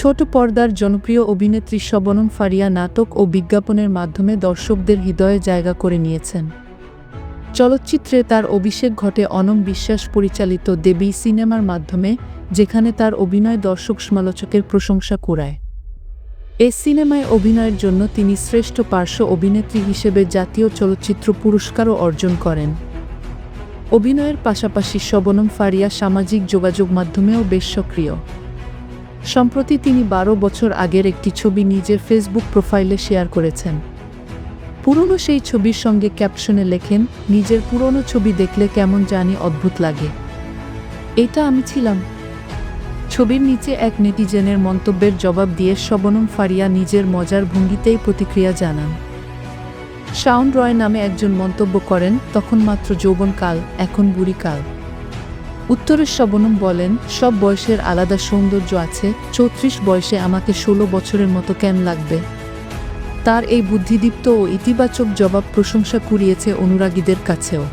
ছোট পর্দার জনপ্রিয় অভিনেত্রী শবনম ফারিয়া নাটক ও বিজ্ঞাপনের মাধ্যমে দর্শকদের হৃদয়ে জায়গা করে নিয়েছেন। চলচ্চিত্রে তার অভিষেক ঘটে অনম বিশ্বাস পরিচালিত দেবী সিনেমার মাধ্যমে, যেখানে তার অভিনয় দর্শক সমালোচকের প্রশংসা কুড়ায়। এ সিনেমায় অভিনয়ের জন্য তিনি শ্রেষ্ঠ পার্শ্ব অভিনেত্রী হিসেবে জাতীয় চলচ্চিত্র পুরস্কারও অর্জন করেন। অভিনয়ের পাশাপাশি শবনম ফারিয়া সামাজিক যোগাযোগ মাধ্যমেও বেশ সক্রিয়। সম্প্রতি তিনি বারো বছর আগের একটি ছবি নিজের ফেসবুক প্রোফাইলে শেয়ার করেছেন। পুরনো সেই ছবির সঙ্গে ক্যাপশনে লেখেন, নিজের পুরনো ছবি দেখলে কেমন জানি অদ্ভুত লাগে। এটা আমি ছিলাম। ছবির নিচে এক নেটিজেনের মন্তব্যের জবাব দিয়ে শবনম ফারিয়া নিজের মজার ভঙ্গিতেই প্রতিক্রিয়া জানান। শাওন রয় নামে একজন মন্তব্য করেন, তখন মাত্র যৌবনকাল, এখন বুড়িকাল। উত্তরে শবনম বলেন, সব বয়সের আলাদা সৌন্দর্য আছে, চৌত্রিশ বয়সে আমাকে ষোলো বছরের মতো কেন লাগবে? তার এই বুদ্ধিদীপ্ত ও ইতিবাচক জবাব প্রশংসা কুড়িয়েছে অনুরাগীদের কাছেও।